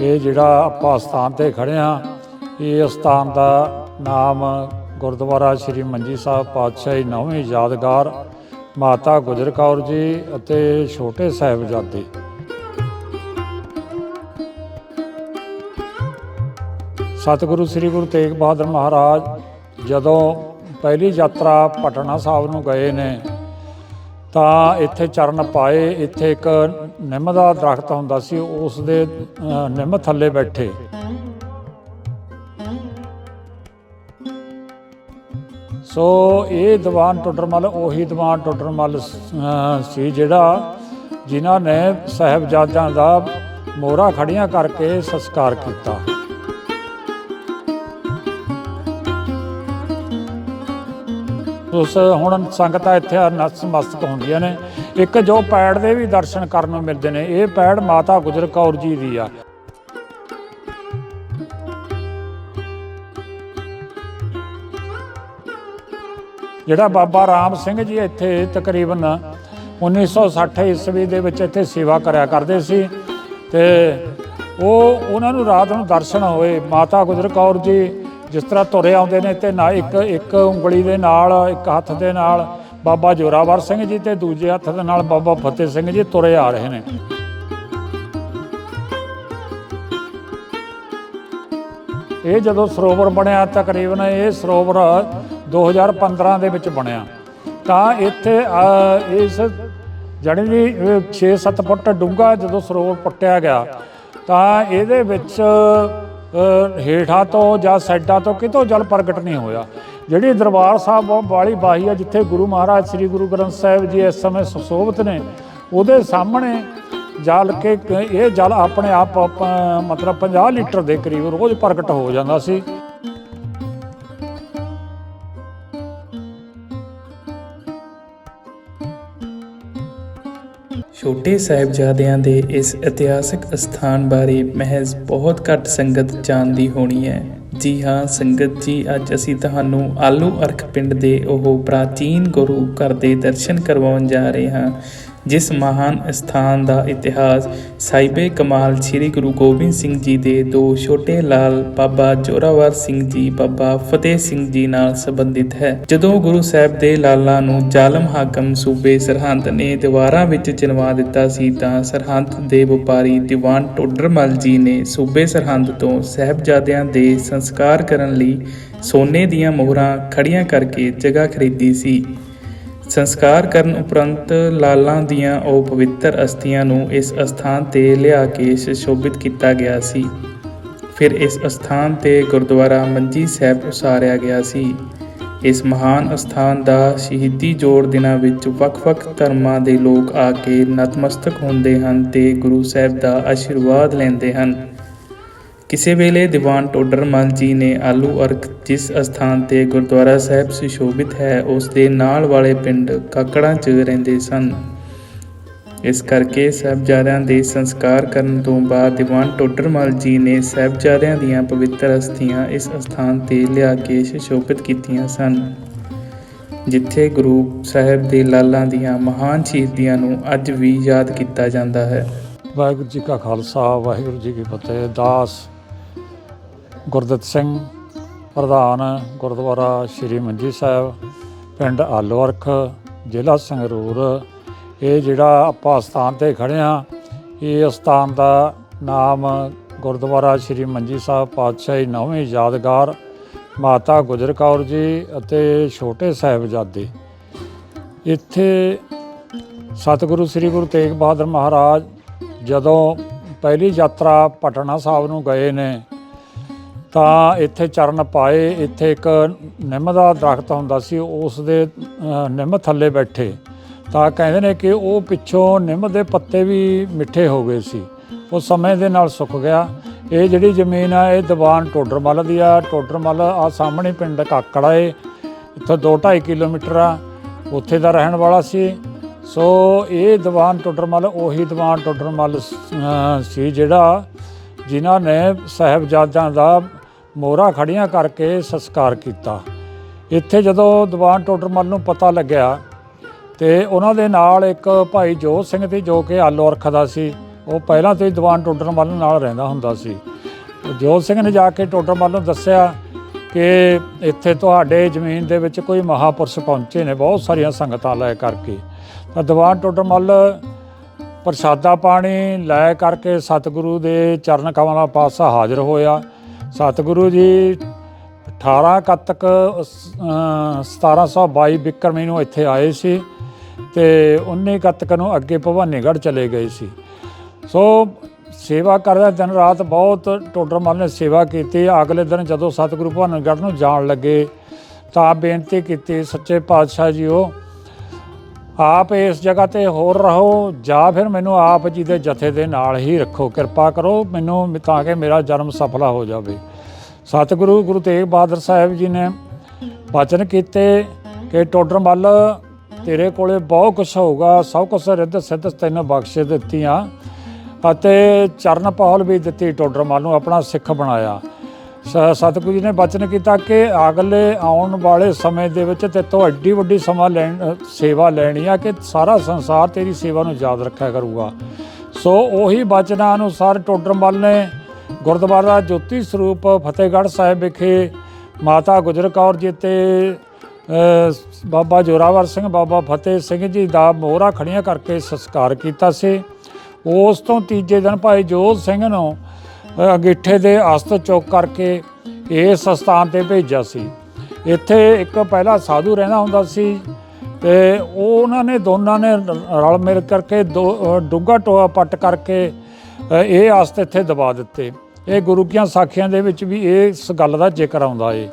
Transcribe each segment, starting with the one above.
ਇਹ ਜਿਹੜਾ ਆਪਾਂ ਸਥਾਨ ਤੇ ਖੜੇ ਆ ਇਹ ਸਥਾਨ ਦਾ ਨਾਮ ਗੁਰਦੁਆਰਾ ਸ੍ਰੀ ਮੰਜੀ ਸਾਹਿਬ ਪਾਤਸ਼ਾਹੀ ਨੌਵੀਂ ਯਾਦਗਾਰ ਮਾਤਾ ਗੁਜਰ ਕੌਰ ਜੀ ਅਤੇ ਛੋਟੇ ਸਾਹਿਬਜ਼ਾਦੇ। ਸਤਿਗੁਰੂ ਸ੍ਰੀ ਗੁਰੂ ਤੇਗ ਬਹਾਦਰ ਮਹਾਰਾਜ ਜਦੋਂ ਪਹਿਲੀ ਯਾਤਰਾ ਪਟਨਾ ਸਾਹਿਬ ਨੂੰ ਗਏ ਨੇ ਤਾਂ ਇੱਥੇ ਚਰਨ ਪਾਏ, ਇੱਥੇ ਇੱਕ ਨਿੰਮ ਦਾ ਦਰਖਤ ਹੁੰਦਾ ਸੀ, ਉਸ ਦੇ ਨਿੰਮ ਥੱਲੇ ਬੈਠੇ। ਸੋ ਇਹ ਦੀਵਾਨ ਟੁੱਟਰਮਲ, ਉਹੀ ਦੀਵਾਨ ਟੁੱਟਰਮਲ ਸੀ ਜਿਹੜਾ ਜਿਨ੍ਹਾਂ ਨੇ ਸਾਹਿਬਜ਼ਾਦਿਆਂ ਦਾ ਮੋਹਰਾ ਖੜੀਆਂ ਕਰਕੇ ਸੰਸਕਾਰ ਕੀਤਾ। ਉਸ ਹੁਣ ਸੰਗਤਾਂ ਇੱਥੇ ਨਤਮਸਤਕ ਹੁੰਦੀਆਂ ਨੇ। ਇੱਕ ਜੋ ਪੈੜ ਦੇ ਵੀ ਦਰਸ਼ਨ ਕਰਨ ਨੂੰ ਮਿਲਦੇ ਨੇ, ਇਹ ਪੈੜ ਮਾਤਾ ਗੁਜਰ ਕੌਰ ਜੀ ਦੀ ਆ। ਜਿਹੜਾ ਬਾਬਾ ਰਾਮ ਸਿੰਘ ਜੀ ਇੱਥੇ ਤਕਰੀਬਨ 1960 ਈਸਵੀ ਦੇ ਵਿੱਚ ਇੱਥੇ ਸੇਵਾ ਕਰਿਆ ਕਰਦੇ ਸੀ ਤੇ ਉਹ ਉਹਨਾਂ ਨੂੰ ਰਾਤ ਨੂੰ ਦਰਸ਼ਨ ਹੋਏ। ਮਾਤਾ ਗੁਜਰ ਕੌਰ ਜੀ ਜਿਸ ਤਰ੍ਹਾਂ ਤੁਰੇ ਆਉਂਦੇ ਨੇ ਤੇ ਨਾ ਇੱਕ ਇੱਕ ਉਂਗਲੀ ਦੇ ਨਾਲ, ਇੱਕ ਹੱਥ ਦੇ ਨਾਲ ਬਾਬਾ ਜੋਰਾਵਰ ਸਿੰਘ ਜੀ ਤੇ ਦੂਜੇ ਹੱਥ ਦੇ ਨਾਲ ਬਾਬਾ ਫਤਿਹ ਸਿੰਘ ਜੀ ਤੁਰੇ ਆ ਰਹੇ ਨੇ। ਇਹ ਜਦੋਂ ਸਰੋਵਰ ਬਣਿਆ, ਤਕਰੀਬਨ ਇਹ ਸਰੋਵਰ 2015 ਦੇ ਵਿੱਚ ਬਣਿਆ। ਤਾਂ ਇੱਥੇ ਇਸ ਜਣੀ ਵੀ 6-7 ਫੁੱਟ ਡੂੰਘਾ ਜਦੋਂ ਸਰੋਵਰ ਪੱਟਿਆ ਗਿਆ, ਤਾਂ ਇਹਦੇ ਵਿੱਚ ਹੇਠਾਂ ਤੋਂ ਜਾਂ ਸਾਈਡਾਂ ਤੋਂ ਕਿਤੋਂ ਜਲ ਪ੍ਰਗਟ ਨਹੀਂ ਹੋਇਆ। ਜਿਹੜੀ ਦਰਬਾਰ ਸਾਹਿਬ ਵਾਲੀ ਬਾਹੀ ਆ ਜਿੱਥੇ ਗੁਰੂ ਮਹਾਰਾਜ ਸ੍ਰੀ ਗੁਰੂ ਗ੍ਰੰਥ ਸਾਹਿਬ ਜੀ ਇਸ ਸਮੇਂ ਸੁਸ਼ੋਭਿਤ ਨੇ, ਉਹਦੇ ਸਾਹਮਣੇ ਜਲ ਕੇ ਇਹ ਜਲ ਆਪਣੇ ਆਪ ਮਤਲਬ 50 ਲੀਟਰ ਦੇ ਕਰੀਬ ਰੋਜ਼ ਪ੍ਰਗਟ ਹੋ ਜਾਂਦਾ ਸੀ। ਛੋਟੇ ਸਾਹਿਬਜ਼ਾਦਿਆਂ ਦੇ ਇਸ ਇਤਿਹਾਸਕ ਸਥਾਨ ਬਾਰੇ ਮਹਿਜ਼ ਬਹੁਤ ਘੱਟ ਸੰਗਤ ਜਾਣਦੀ ਹੋਣੀ ਹੈ। ਜੀ ਹਾਂ, ਸੰਗਤ ਜੀ, ਅੱਜ ਅਸੀਂ ਤੁਹਾਨੂੰ ਆਲੂ ਅਰਖ ਪਿੰਡ ਦੇ ਉਹ ਪ੍ਰਾਚੀਨ ਗੁਰੂ ਘਰ ਦੇ ਦਰਸ਼ਨ ਕਰਵਾਉਣ ਜਾ ਰਹੇ ਹਾਂ। ਜਿਸ ਮਹਾਨ ਸਥਾਨ ਦਾ ਇਤਿਹਾਸ ਸਾਈਬੇ ਕਮਾਲ ਸ੍ਰੀ ਗੁਰੂ ਗੋਬਿੰਦ ਸਿੰਘ ਜੀ ਦੇ ਦੋ ਛੋਟੇ ਲਾਲ ਬਾਬਾ ਜੋਰਾਵਰ ਸਿੰਘ ਜੀ, ਬਾਬਾ ਫਤਿਹ ਸਿੰਘ ਜੀ ਨਾਲ ਸੰਬੰਧਿਤ ਹੈ। ਜਦੋਂ ਗੁਰੂ ਸਾਹਿਬ ਦੇ ਲਾਲਾਂ ਨੂੰ ਜ਼ਾਲਮ ਹਾਕਮ ਸੂਬੇ ਸਰਹੰਦ ਨੇ ਦੀਵਾਰਾਂ ਵਿੱਚ ਚਿਣਵਾ ਦਿੱਤਾ ਸੀ, ਤਾਂ ਸਰਹੰਦ ਦੇ ਵਪਾਰੀ ਦੀਵਾਨ ਟੋਡਰਮਲ ਜੀ ਨੇ ਸੂਬੇ ਸਰਹੰਦ ਤੋਂ ਸਾਹਿਬਜ਼ਾਦਿਆਂ ਦੇ ਸੰਸਕਾਰ ਕਰਨ ਲਈ ਸੋਨੇ ਦੀਆਂ ਮੋਹਰਾਂ ਖੜੀਆਂ ਕਰਕੇ ਜਗ੍ਹਾ ਖਰੀਦੀ ਸੀ। ਸੰਸਕਾਰ ਕਰਨ ਉਪਰੰਤ ਲਾਲਾਂ ਦੀਆਂ ਉਹ ਪਵਿੱਤਰ ਅਸਥੀਆਂ ਨੂੰ ਇਸ ਅਸਥਾਨ ਤੇ ਲਿਆ ਕੇ ਸੁਸ਼ੋਭਿਤ ਕੀਤਾ ਗਿਆ ਸੀ। ਫਿਰ ਇਸ ਅਸਥਾਨ ਤੇ ਗੁਰਦੁਆਰਾ ਮੰਜੀ ਸਾਹਿਬ ਉਸਾਰਿਆ ਗਿਆ ਸੀ। ਇਸ ਮਹਾਨ ਅਸਥਾਨ ਦਾ ਸ਼ਹੀਦੀ ਜੋੜ ਦਿਨਾਂ ਵਿੱਚ ਵੱਖ-ਵੱਖ ਧਰਮਾਂ ਦੇ ਲੋਕ ਆ ਕੇ ਨਤਮਸਤਕ ਹੁੰਦੇ ਹਨ ਤੇ ਗੁਰੂ ਸਾਹਿਬ ਦਾ ਆਸ਼ੀਰਵਾਦ ਲੈਂਦੇ ਹਨ। ਕਿਸੇ ਵੇਲੇ ਦੀਵਾਨ ਟੋਡਰਮਲ ਜੀ ਨੇ ਆਲੂ ਅਰਕ ਜਿਸ ਅਸਥਾਨ ਤੇ ਗੁਰਦੁਆਰਾ ਸਾਹਿਬ ਸੁਸ਼ੋਭਿਤ ਹੈ, ਉਸ ਦੇ ਨਾਲ ਵਾਲੇ ਪਿੰਡ ਕਾਕੜਾਂ 'ਚ ਰਹਿੰਦੇ ਸਨ। ਇਸ ਕਰਕੇ ਸਾਹਿਬਜ਼ਾਦਿਆਂ ਦੇ ਸੰਸਕਾਰ ਕਰਨ ਤੋਂ ਬਾਅਦ ਦੀਵਾਨ ਟੋਡਰਮਲ ਜੀ ਨੇ ਸਾਹਿਬਜ਼ਾਦਿਆਂ ਦੀਆਂ ਪਵਿੱਤਰ ਅਸਥੀਆਂ ਇਸ ਅਸਥਾਨ ਤੇ ਲਿਆ ਕੇ ਸੁਸ਼ੋਭਿਤ ਕੀਤੀਆਂ ਸਨ। ਜਿੱਥੇ ਗੁਰੂ ਸਾਹਿਬ ਦੇ ਲਾਲਾਂ ਦੀਆਂ ਮਹਾਨ ਸ਼ਹੀਦੀਆਂ ਨੂੰ ਅੱਜ ਵੀ ਯਾਦ ਕੀਤਾ ਜਾਂਦਾ ਹੈ। ਵਾਹਿਗੁਰੂ ਜੀ ਕਾ ਖਾਲਸਾ, ਵਾਹਿਗੁਰੂ ਜੀ ਕੀ ਫਤਿਹ। ਦਾਸ ਗੁਰਦਿੱਤ ਸਿੰਘ, ਪ੍ਰਧਾਨ ਗੁਰਦੁਆਰਾ ਸ੍ਰੀ ਮੰਜੀ ਸਾਹਿਬ, ਪਿੰਡ ਆਲੋਰਖ ਜ਼ਿਲ੍ਹਾ ਸੰਗਰੂਰ। ਇਹ ਜਿਹੜਾ ਆਪਾਂ ਸਥਾਨ ਤੇ ਖੜੇ ਆ ਇਹ ਸਥਾਨ ਦਾ ਨਾਮ ਗੁਰਦੁਆਰਾ ਸ੍ਰੀ ਮੰਜੀ ਸਾਹਿਬ ਪਾਤਸ਼ਾਹੀ ਨੌਵੀਂ ਯਾਦਗਾਰ ਮਾਤਾ ਗੁਜਰ ਕੌਰ ਜੀ ਅਤੇ ਛੋਟੇ ਸਾਹਿਬਜ਼ਾਦੇ। ਇੱਥੇ ਸਤਿਗੁਰੂ ਸ੍ਰੀ ਗੁਰੂ ਤੇਗ ਬਹਾਦਰ ਮਹਾਰਾਜ ਜਦੋਂ ਪਹਿਲੀ ਯਾਤਰਾ ਪਟਨਾ ਸਾਹਿਬ ਨੂੰ ਗਏ ਨੇ ਤਾਂ ਇੱਥੇ ਚਰਨ ਪਾਏ, ਇੱਥੇ ਇੱਕ ਨਿੰਮ ਦਾ ਦਰਖਤ ਹੁੰਦਾ ਸੀ ਉਸ ਦੇ ਨਿੰਮ ਥੱਲੇ ਬੈਠੇ। ਤਾਂ ਕਹਿੰਦੇ ਨੇ ਕਿ ਉਹ ਪਿੱਛੋਂ ਨਿੰਮ ਦੇ ਪੱਤੇ ਵੀ ਮਿੱਠੇ ਹੋ ਗਏ ਸੀ। ਉਹ ਸਮੇਂ ਦੇ ਨਾਲ ਸੁੱਕ ਗਿਆ। ਇਹ ਜਿਹੜੀ ਜ਼ਮੀਨ ਆ, ਇਹ ਦੀਵਾਨ ਟੋਡਰਮਲ ਦੀ ਆ। ਟੋਡਰਮਲ ਆ ਸਾਹਮਣੇ ਪਿੰਡ ਕਾਕੜਾ ਏ। ਇੱਥੋਂ 2.5 ਕਿਲੋਮੀਟਰ ਆ। ਉੱਥੇ ਦਾ ਰਹਿਣ ਵਾਲਾ ਸੀ। ਸੋ ਇਹ ਦੀਵਾਨ ਟੋਡਰਮਲ ਉਹੀ ਦੀਵਾਨ ਟੋਡਰਮਲ ਸੀ ਜਿਹੜਾ ਜਿਨ੍ਹਾਂ ਨੇ ਸਾਹਿਬਜ਼ਾਦਿਆਂ ਦਾ ਮੋਹਰਾਂ ਖੜੀਆਂ ਕਰਕੇ ਸੰਸਕਾਰ ਕੀਤਾ। ਇੱਥੇ ਜਦੋਂ ਦੀਵਾਨ ਟੋਡਰਮਲ ਨੂੰ ਪਤਾ ਲੱਗਿਆ ਤੇ ਉਹਨਾਂ ਦੇ ਨਾਲ ਇੱਕ ਭਾਈ ਜੋਤ ਸਿੰਘ ਸੀ ਜੋ ਕਿ ਆਲੋ ਅਰਖ ਦਾ ਸੀ, ਉਹ ਪਹਿਲਾਂ ਤੋਂ ਹੀ ਦੀਵਾਨ ਟੋਡਰ ਮੱਲ ਨਾਲ ਰਹਿੰਦਾ ਹੁੰਦਾ ਸੀ। ਜੋਤ ਸਿੰਘ ਨੇ ਜਾ ਕੇ ਟੋਡਰ ਮੱਲ ਨੂੰ ਦੱਸਿਆ ਕਿ ਇੱਥੇ ਤੁਹਾਡੇ ਜ਼ਮੀਨ ਦੇ ਵਿੱਚ ਕੋਈ ਮਹਾਪੁਰਸ਼ ਪਹੁੰਚੇ ਨੇ, ਬਹੁਤ ਸਾਰੀਆਂ ਸੰਗਤਾਂ ਲੈ ਕਰਕੇ। ਤਾਂ ਦੀਵਾਨ ਟੋਡਰ ਮੱਲ ਪ੍ਰਸ਼ਾਦਾ ਪਾਣੀ ਲੈ ਕਰਕੇ ਸਤਿਗੁਰੂ ਦੇ ਚਰਨ ਕਮਲਾਂ ਪਾਸਾ ਹਾਜ਼ਰ ਹੋਇਆ। ਸਤਿਗੁਰੂ ਜੀ 18 ਕੱਤਕ ਅਸ- ਅਹ 1722 ਬਿਕਰਮੀ ਨੂੰ ਇੱਥੇ ਆਏ ਸੀ ਤੇ 19 ਕੱਤਕ ਨੂੰ ਅੱਗੇ ਭਵਾਨੀਗੜ੍ਹ ਚਲੇ ਗਏ ਸੀ। ਸੋ ਸੇਵਾ ਕਰਦਾ ਦਿਨ ਰਾਤ ਬਹੁਤ ਟੋਡਰ ਮੱਲ ਨੇ ਸੇਵਾ ਕੀਤੀ। ਅਗਲੇ ਦਿਨ ਜਦੋਂ ਸਤਿਗੁਰੂ ਭਵਾਨੀਗੜ੍ਹ ਨੂੰ ਜਾਣ ਲੱਗੇ ਤਾਂ ਬੇਨਤੀ ਕੀਤੀ, ਸੱਚੇ ਪਾਤਸ਼ਾਹ ਜੀਓ ਆਪ ਇਸ ਜਗ੍ਹਾ ਤੇ ਹੋਰ ਰਹੋ, ਜਾਂ ਫਿਰ ਮੈਨੂੰ ਆਪ ਜੀ ਦੇ ਜਥੇ ਦੇ ਨਾਲ ਹੀ ਰੱਖੋ। ਕਿਰਪਾ ਕਰੋ ਮੈਨੂੰ ਤਾਂ ਕਿ ਮੇਰਾ ਜਨਮ ਸਫਲਾ ਹੋ ਜਾਵੇ। ਸਤਿਗੁਰੂ, ਗੁਰੂ ਤੇਗ ਬਹਾਦਰ ਸਾਹਿਬ ਜੀ ਨੇ ਵਚਨ ਕੀਤੇ ਕਿ ਟੋਡਰਮੱਲ ਤੇਰੇ ਕੋਲੇ ਬਹੁਤ ਕੁਝ ਹੋਊਗਾ, ਸਭ ਕੁਝ ਰਿੱਧ ਸਿੱਧ ਤੈਨੂੰ ਬਖਸ਼ ਦਿੱਤੀਆਂ ਅਤੇ ਚਰਨ ਪਹਲ ਵੀ ਦਿੱਤੀ ਟੋਡਰਮੱਲ ਨੂੰ, ਆਪਣਾ ਸਿੱਖ ਬਣਾਇਆ। ਸਤਿਗੁਰੂ ਜੀ ਨੇ ਬਚਨ ਕੀਤਾ ਕਿ ਅਗਲੇ ਆਉਣ ਵਾਲੇ ਸਮੇਂ ਦੇ ਵਿੱਚ ਤੇ ਤੋਂ ਐਡੀ ਵੱਡੀ ਸਮਾਂ ਲੈਣ ਸੇਵਾ ਲੈਣੀ ਆ ਕਿ ਸਾਰਾ ਸੰਸਾਰ ਤੇਰੀ ਸੇਵਾ ਨੂੰ ਯਾਦ ਰੱਖਿਆ ਕਰੂਗਾ। ਸੋ ਉਹੀ ਬਚਨਾਂ ਅਨੁਸਾਰ ਟੋਡਰਮਲ ਨੇ ਗੁਰਦੁਆਰਾ ਜੋਤੀ ਸਰੂਪ ਫਤਿਹਗੜ੍ਹ ਸਾਹਿਬ ਵਿਖੇ ਮਾਤਾ ਗੁਜਰ ਕੌਰ ਜੀ ਤੇ ਬਾਬਾ ਜੋਰਾਵਰ ਸਿੰਘ, ਬਾਬਾ ਫਤਿਹ ਸਿੰਘ ਜੀ ਦਾ ਮੋਹਰਾ ਖੜੀਆਂ ਕਰਕੇ ਸੰਸਕਾਰ ਕੀਤਾ ਸੀ। ਉਸ ਤੋਂ ਤੀਜੇ ਦਿਨ ਭਾਈ ਜੋਤ ਸਿੰਘ ਨੂੰ ਅੰਗੀਠੇ ਦੇ ਅਸਤ ਚੁੱਕ ਕਰਕੇ ਇਸ ਸਥਾਨ ਤੇ ਭੇਜਿਆ ਸੀ। ਇੱਥੇ ਇੱਕ ਪਹਿਲਾ ਸਾਧੂ ਰਹਿੰਦਾ ਹੁੰਦਾ ਸੀ ਤੇ ਉਹ ਉਹਨਾਂ ਨੇ ਦੋਨਾਂ ਨੇ ਰਲ ਮਿਲ ਕਰਕੇ ਦੋ ਡੂੰਘਾ ਟੋਆ ਪੱਟ ਕਰਕੇ ਇਹ ਅਸਤ ਇੱਥੇ ਦਬਾ ਦਿੱਤੇ। ਇਹ ਗੁਰੂ ਕੀਆਂ ਸਾਖੀਆਂ ਦੇ ਵਿੱਚ ਵੀ ਇਸ ਗੱਲ ਦਾ ਜ਼ਿਕਰ ਆਉਂਦਾ ਏ।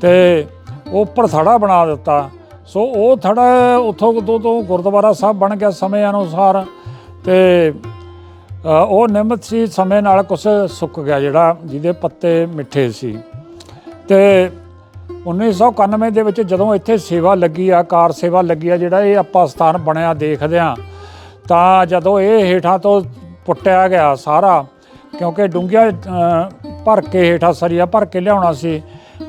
ਤੇ ਉੱਪਰ ਥੜਾ ਬਣਾ ਦਿੱਤਾ। ਸੋ ਉਹ ਥੜਾ ਉਥੋਂ ਤੋਂ ਤੋਂ ਗੁਰਦੁਆਰਾ ਸਾਹਿਬ ਬਣ ਗਿਆ ਸਮੇਂ ਅਨੁਸਾਰ। ਤੇ ਉਹ ਨਿਮਤ ਸੀ, ਸਮੇਂ ਨਾਲ ਕੁਝ ਸੁੱਕ ਗਿਆ ਜਿਹੜਾ ਜਿਹਦੇ ਪੱਤੇ ਮਿੱਠੇ ਸੀ ਤੇ 1991 ਦੇ ਵਿੱਚ ਜਦੋਂ ਇੱਥੇ ਸੇਵਾ ਲੱਗੀ ਆ, ਕਾਰ ਸੇਵਾ ਲੱਗੀ ਆ, ਜਿਹੜਾ ਇਹ ਆਪਾਂ ਸਥਾਨ ਬਣਿਆ, ਦੇਖਦੇ ਆ ਤਾਂ ਜਦੋਂ ਇਹ ਹੇਠਾਂ ਤੋਂ ਪੁੱਟਿਆ ਗਿਆ ਸਾਰਾ, ਕਿਉਂਕਿ ਡੂੰਘਿਆ ਭਰ ਕੇ ਹੇਠਾਂ ਸਰੀਆ ਭਰ ਕੇ ਲਿਆਉਣਾ ਸੀ,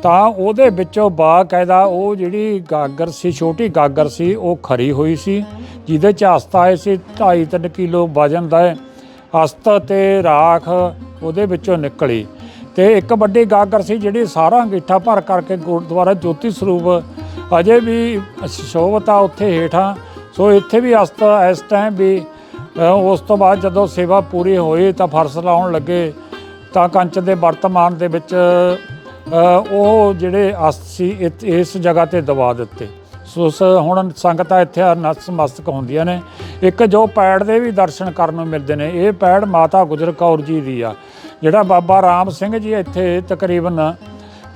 ਤਾਂ ਉਹਦੇ ਵਿੱਚੋਂ ਬਾਕਾਇਦਾ ਉਹ ਜਿਹੜੀ ਗਾਗਰ ਸੀ, ਛੋਟੀ ਗਾਗਰ ਸੀ, ਉਹ ਖਰੀ ਹੋਈ ਸੀ, ਜਿਹਦੇ ਚ ਅਸਤਾ ਆਏ ਸੀ 2.5 ਕਿਲੋ ਵਜਨ ਦਾ ਹੈ। ਅਸਤ ਤੇ ਰਾਖ ਉਹਦੇ ਵਿੱਚੋਂ ਨਿਕਲੀ ਤੇ ਇੱਕ ਵੱਡੀ ਗਾਗਰ ਸੀ ਜਿਹੜੀ ਸਾਰਾ ਅੰਗੀਠਾ ਭਰ ਕਰਕੇ ਗੁਰਦੁਆਰਾ ਜੋਤੀ ਸਰੂਪ ਅਜੇ ਵੀ ਸ਼ੋਭਤ ਆ ਉੱਥੇ ਹੇਠਾਂ। ਸੋ ਇੱਥੇ ਵੀ ਅਸਤ ਇਸ ਟਾਈਮ ਵੀ ਉਸ ਤੋਂ ਬਾਅਦ ਜਦੋਂ ਸੇਵਾ ਪੂਰੀ ਹੋਈ ਤਾਂ ਫਰਸ਼ ਲਾਉਣ ਲੱਗੇ ਤਾਂ ਕੰਚ ਦੇ ਵਰਤਮਾਨ ਦੇ ਵਿੱਚ ਉਹ ਜਿਹੜੇ ਅਸਤ ਸੀ ਇਤ- ਇਸ ਜਗ੍ਹਾ ਤੇ ਦਬਾ ਦਿੱਤੇ। ਸੋ ਸ ਹੁਣ ਸੰਗਤਾਂ ਇੱਥੇ ਨਤਮਸਤਕ ਹੁੰਦੀਆਂ ਨੇ। ਇੱਕ ਜੋ ਪੈੜ ਦੇ ਵੀ ਦਰਸ਼ਨ ਕਰਨ ਨੂੰ ਮਿਲਦੇ ਨੇ, ਇਹ ਪੈੜ ਮਾਤਾ ਗੁਜਰ ਕੌਰ ਜੀ ਦੀ ਆ। ਜਿਹੜਾ ਬਾਬਾ ਰਾਮ ਸਿੰਘ ਜੀ ਇੱਥੇ ਤਕਰੀਬਨ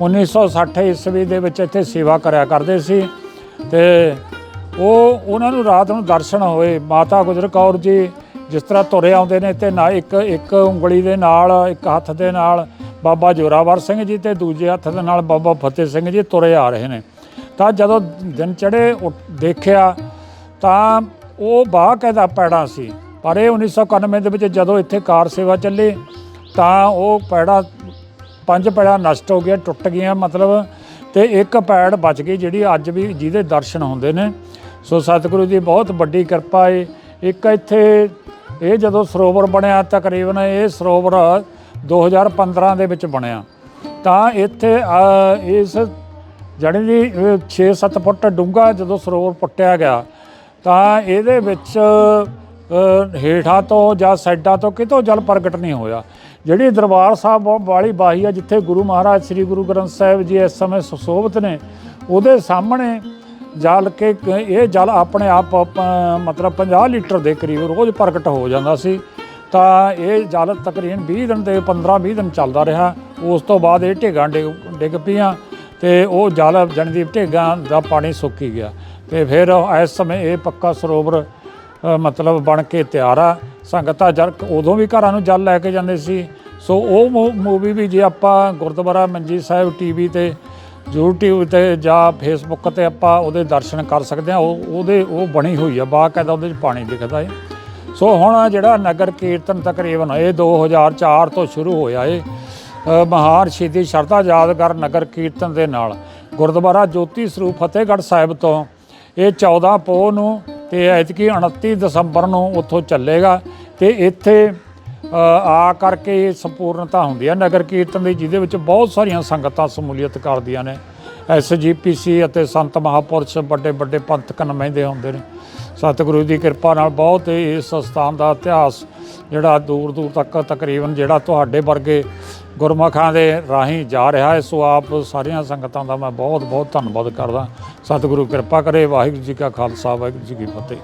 1960 ਈਸਵੀ ਦੇ ਵਿੱਚ ਇੱਥੇ ਸੇਵਾ ਕਰਿਆ ਕਰਦੇ ਸੀ ਤੇ ਉਹ ਉਹਨਾਂ ਨੂੰ ਰਾਤ ਨੂੰ ਦਰਸ਼ਨ ਹੋਏ। ਮਾਤਾ ਗੁਜਰ ਕੌਰ ਜੀ ਜਿਸ ਤਰ੍ਹਾਂ ਤੁਰੇ ਆਉਂਦੇ ਨੇ ਤੇ ਨਾ ਇੱਕ ਇੱਕ ਉਂਗਲੀ ਦੇ ਨਾਲ, ਇੱਕ ਹੱਥ ਦੇ ਨਾਲ ਬਾਬਾ ਜੋਰਾਵਰ ਸਿੰਘ ਜੀ ਤੇ ਦੂਜੇ ਹੱਥ ਦੇ ਨਾਲ ਬਾਬਾ ਫਤਿਹ ਸਿੰਘ ਜੀ ਤੁਰੇ ਆ ਰਹੇ ਨੇ। ਤਾਂ ਜਦੋਂ ਦਿਨ ਚੜੇ ਦੇਖਿਆ ਤਾਂ ਉਹ ਬਾਕਾਇਦਾ ਪੈੜਾ ਸੀ। ਪਰ ਇਹ 1991 ਦੇ ਵਿੱਚ ਜਦੋਂ ਇੱਥੇ ਕਾਰ ਸੇਵਾ ਚੱਲੀ ਤਾਂ ਉਹ ਪੈੜਾ, ਪੰਜ ਪੈੜਾ ਨਸ਼ਟ ਹੋ ਗਿਆ, ਟੁੱਟ ਗਈਆਂ ਮਤਲਬ ਤੇ ਇੱਕ ਪੈੜ ਬਚ ਗਈ ਜਿਹੜੀ ਅੱਜ ਵੀ ਜਿਹਦੇ ਦਰਸ਼ਨ ਹੁੰਦੇ ਨੇ। ਸੋ ਸਤਿਗੁਰੂ ਦੀ ਬਹੁਤ ਵੱਡੀ ਕਿਰਪਾ ਏ। ਇੱਕ ਇੱਥੇ ਇਹ ਜਦੋਂ ਸਰੋਵਰ ਬਣਿਆ ਤਕਰੀਬਨ ਇਹ ਸਰੋਵਰ 2015 ਦੇ ਵਿੱਚ ਬਣਿਆ। ਤਾਂ ਇੱਥੇ ਇਸ ਜਾਣੀ ਦੀ 6-7 ਫੁੱਟ ਡੂੰਘਾ ਜਦੋਂ ਸਰੋਵਰ ਪੁੱਟਿਆ ਗਿਆ, ਤਾਂ ਇਹਦੇ ਵਿੱਚ ਹੇਠਾਂ ਤੋਂ ਜਾਂ ਸਾਈਡਾਂ ਤੋਂ ਕਿਤੋਂ ਜਲ ਪ੍ਰਗਟ ਨਹੀਂ ਹੋਇਆ। ਜਿਹੜੀ ਦਰਬਾਰ ਸਾਹਿਬ ਵਾਲੀ ਬਾਹੀ ਆ, ਜਿੱਥੇ ਗੁਰੂ ਮਹਾਰਾਜ ਸ੍ਰੀ ਗੁਰੂ ਗ੍ਰੰਥ ਸਾਹਿਬ ਜੀ ਇਸ ਸਮੇਂ ਸੁਸ਼ੋਭਿਤ ਨੇ, ਉਹਦੇ ਸਾਹਮਣੇ ਜਲ ਕੇ ਇਹ ਜਲ ਆਪਣੇ ਆਪ ਮਤਲਬ 50 ਲੀਟਰ ਦੇ ਕਰੀਬ ਰੋਜ਼ ਪ੍ਰਗਟ ਹੋ ਜਾਂਦਾ ਸੀ। ਤਾਂ ਇਹ ਜਲ ਤਕਰੀਬਨ 20 ਦਿਨ ਤੇ 15-20 ਦਿਨ ਚੱਲਦਾ ਰਿਹਾ। ਉਸ ਤੋਂ ਬਾਅਦ ਇਹ ਢੇਗਾਂ ਡਿੱਗ ਡਿੱਗ ਪਈਆਂ। ਤੇ ਉਹ ਜਲ ਜਣਦੀਪ ਢੇਗਾ ਦਾ ਪਾਣੀ ਸੁੱਕ ਹੀ ਗਿਆ। ਤੇ ਫਿਰ ਇਸ ਸਮੇਂ ਇਹ ਪੱਕਾ ਸਰੋਵਰ ਮਤਲਬ ਬਣ ਕੇ ਤਿਆਰ ਆ। ਸੰਗਤਾਂ ਜਰ ਉਦੋਂ ਵੀ ਘਰਾਂ ਨੂੰ ਜਲ ਲੈ ਕੇ ਜਾਂਦੇ ਸੀ। ਸੋ ਉਹ ਮੂਵੀ ਵੀ ਜੇ ਆਪਾਂ ਗੁਰਦੁਆਰਾ ਮੰਜੀ ਸਾਹਿਬ ਟੀਵੀ ਤੇ YouTube ਤੇ ਜਾਂ ਫੇਸਬੁੱਕ ਤੇ ਆਪਾਂ ਉਹਦੇ ਦਰਸ਼ਨ ਕਰ ਸਕਦੇ ਆ। ਉਹ, ਉਹਦੇ, ਉਹ ਬਣੀ ਹੋਈ ਆ, ਬਾਕਾਇਦਾ ਉਹਦੇ ਵਿੱਚ ਪਾਣੀ ਦਿਖਦਾ ਏ। ਸੋ ਹੁਣ ਜਿਹੜਾ ਨਗਰ ਕੀਰਤਨ ਤਕਰੀਬਨ ਇਹ 2004 ਤੋਂ ਸ਼ੁਰੂ ਹੋਇਆ ਏ। ਮਹਾਨ ਸ਼ਹੀਦੀ ਸ਼ਰਧਾ ਯਾਦਗਾਰ ਨਗਰ ਕੀਰਤਨ ਦੇ ਨਾਲ। ਗੁਰਦੁਆਰਾ ਜੋਤੀ ਸਰੂਪ ਫਤਿਹਗੜ੍ਹ ਸਾਹਿਬ ਤੋਂ ਇਹ 14 ਪੋਹ ਨੂੰ ਤੇ ਐਤਕੀ 29 ਦਸੰਬਰ ਨੂੰ ਉੱਥੋਂ ਚੱਲੇਗਾ ਤੇ ਇੱਥੇ ਆ ਕਰਕੇ ਇਹ ਸੰਪੂਰਨਤਾ ਹੁੰਦੀ ਹੈ। ਨਗਰ ਕੀਰਤਨ ਦੀ ਜਿਹਦੇ ਵਿੱਚ ਬਹੁਤ ਸਾਰੀਆਂ ਸੰਗਤਾਂ ਸਮੂਲੀਅਤ ਕਰਦੀਆਂ ਨੇ। ਐਸਜੀਪੀਸੀ ਅਤੇ ਸੰਤ ਮਹਾਪੁਰਸ਼ ਵੱਡੇ ਵੱਡੇ ਪੰਥਕ ਨੁਮਾਇੰਦੇ ਹੁੰਦੇ ਨੇ। ਸਤਿਗੁਰੂ ਦੀ ਕਿਰਪਾ ਨਾਲ ਬਹੁਤ ਇਸ ਸਥਾਨ ਦਾ ਇਤਿਹਾਸ ਜਿਹੜਾ ਦੂਰ ਦੂਰ ਤੱਕ ਤਕਰੀਬਨ ਜਿਹੜਾ ਤੁਹਾਡੇ ਵਰਗੇ ਗੁਰਮੁਖਾਂ ਦੇ ਰਾਹੀਂ ਜਾ ਰਿਹਾ ਹੈ। ਸੋ ਆਪ ਸਾਰੀਆਂ ਸੰਗਤਾਂ ਦਾ ਮੈਂ ਬਹੁਤ ਬਹੁਤ ਧੰਨਵਾਦ ਕਰਦਾ। ਸਤਿਗੁਰੂ ਕਿਰਪਾ ਕਰੇ। ਵਾਹਿਗੁਰੂ ਜੀ ਕਾ ਖਾਲਸਾ। ਵਾਹਿਗੁਰੂ ਜੀ ਕੀ ਫਤਿਹ।